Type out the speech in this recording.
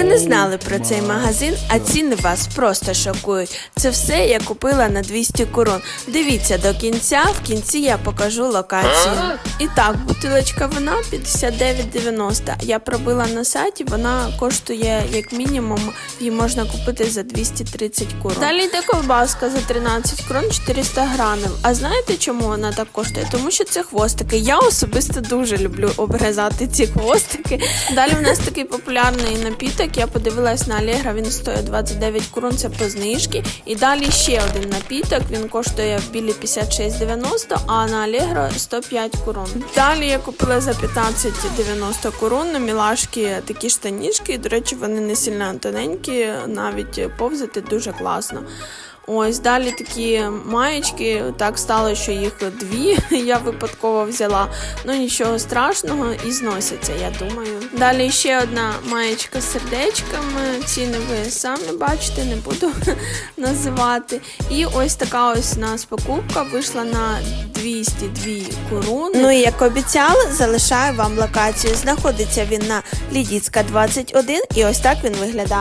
Ви не знали про цей магазин, а ціни вас просто шокують. Це все я купила на 200 корон. Дивіться до кінця, в кінці я покажу локацію. І так, бутилочка вина 59,90. Я пробила на сайті, вона коштує як мінімум, її можна купити за 230 корон. Далі йде ковбаска за 13 крон 400 грамів. А знаєте, чому вона так коштує? Тому що це хвостики. Я особисто дуже люблю обрізати ці хвостики. Далі в нас такий популярний напіток. Я подивилась на Allegro, він стоїть 29 крон, це по знижці. І далі ще один напіток. Він коштує в білі 56,90, а на Allegro 105 крон. Далі я купила за 15,90 корон на мілашки такі штанішки. До речі, вони не сильно тоненькі, навіть повзати дуже класно. Ось далі такі маєчки. Так стало, що їх дві. Я випадково взяла. Ну нічого страшного і зносяться, я думаю. Далі ще одна маєчка з сердечками. Ціни ви самі бачите, не буду називати. І ось така ось у нас покупка вийшла на 202 корони. Ну і як обіцяли, залишаю вам локацію. Знаходиться він на Лідіцька 21 і ось так він виглядає.